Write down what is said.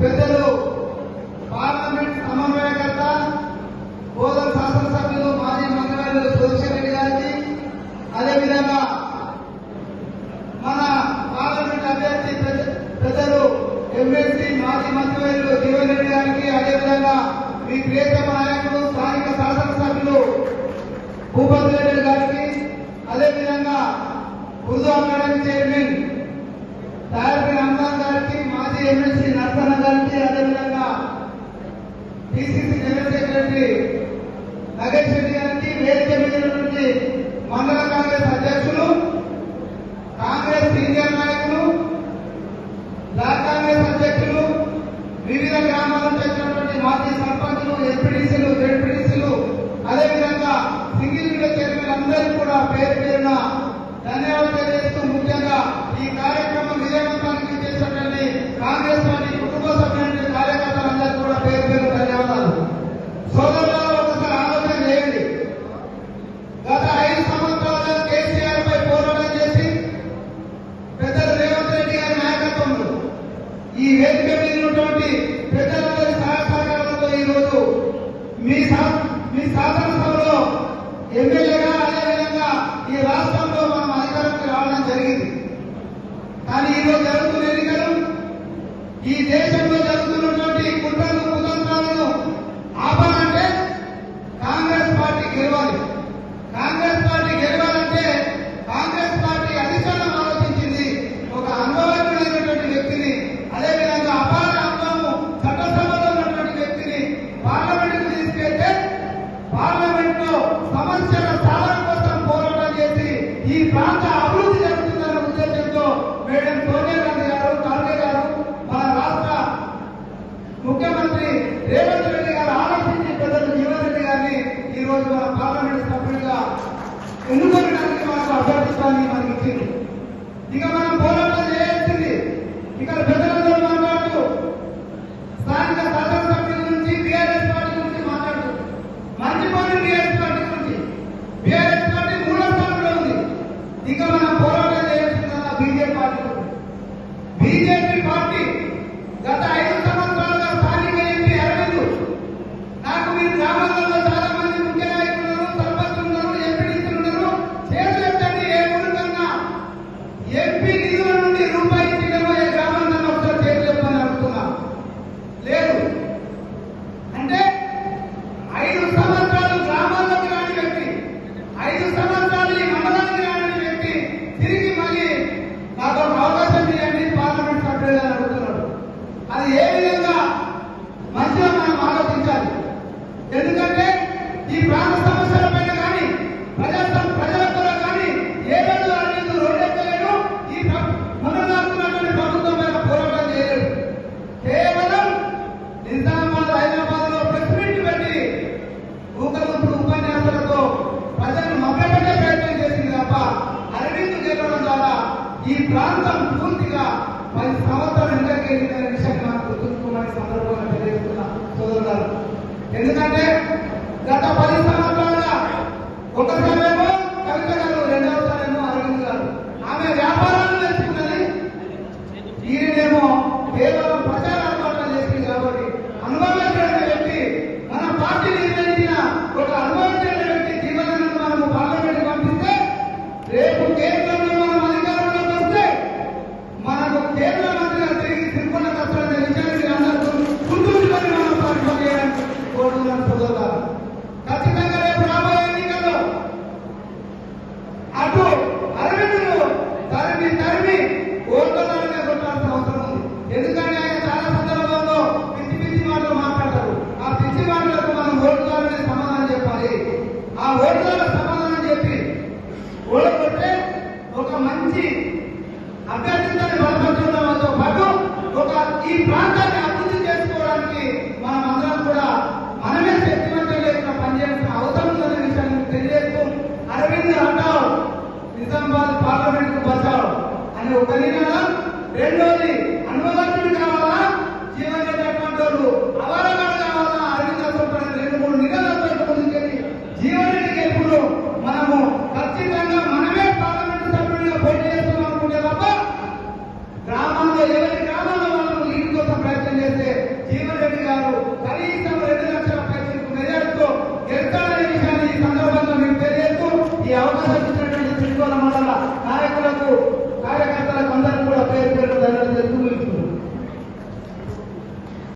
పెద్దలు పార్లమెంట్ సమన్వయకర్త బోధన శాసనసభ్యులు మాజీ మంత్రివర్యులు జోతిషన్ రెడ్డి గారికి అదేవిధంగా మన పార్లమెంట్ అభ్యర్థి ప్రజలు ఎంఎస్సీ మాజీ మంత్రివర్యులు జీవన్ రెడ్డి గారికి అదేవిధంగా మీ ప్రియతమ నాయకులు స్థానిక శాసనసభ్యులు భూపతి రెడ్డి గారికి అదేవిధంగా ఉర్దూ అకాడమీ చైర్మన్ తయారీ రంజాన్ గారికి బీసీసీ జనరల్ సెక్రటరీ నాగేశ్వరి ఈ వేదిక మీద ఉన్నటువంటి ప్రజలందరి ఈ రోజు మీ మీ శాసనసభలో ఎమ్మెల్యేగా అదేవిధంగా ఈ రాష్ట్రంలో మనం అధికారంలోకి రావడం జరిగింది. కానీ ఈరోజు జరుగుతున్న ఎన్నికలు ఈ దేశం పాకిస్తాన్ మనకి ఇచ్చింది. ఇక మనం పోరాటం చేయాల్సింది. ఇక్కడ ప్రజలందరూ ఎందుకంటే గత పది సంవత్సరాల ఒకసారి ఈ ప్రాంతాన్ని అభివృద్ధి చేసుకోవడానికి మనం అందరం కూడా మనమే శక్తివంతం లేకుండా పనిచేసిన అవసరం ఉందనే విషయాన్ని తెలియజేస్తూ అరవింద్ హఠావ్ నిజామాబాద్ పార్లమెంట్కు బసావ్ అని ఒక నినాదం. రెండోది అనుభవానికి కావాలా? జీవన వాళ్ళు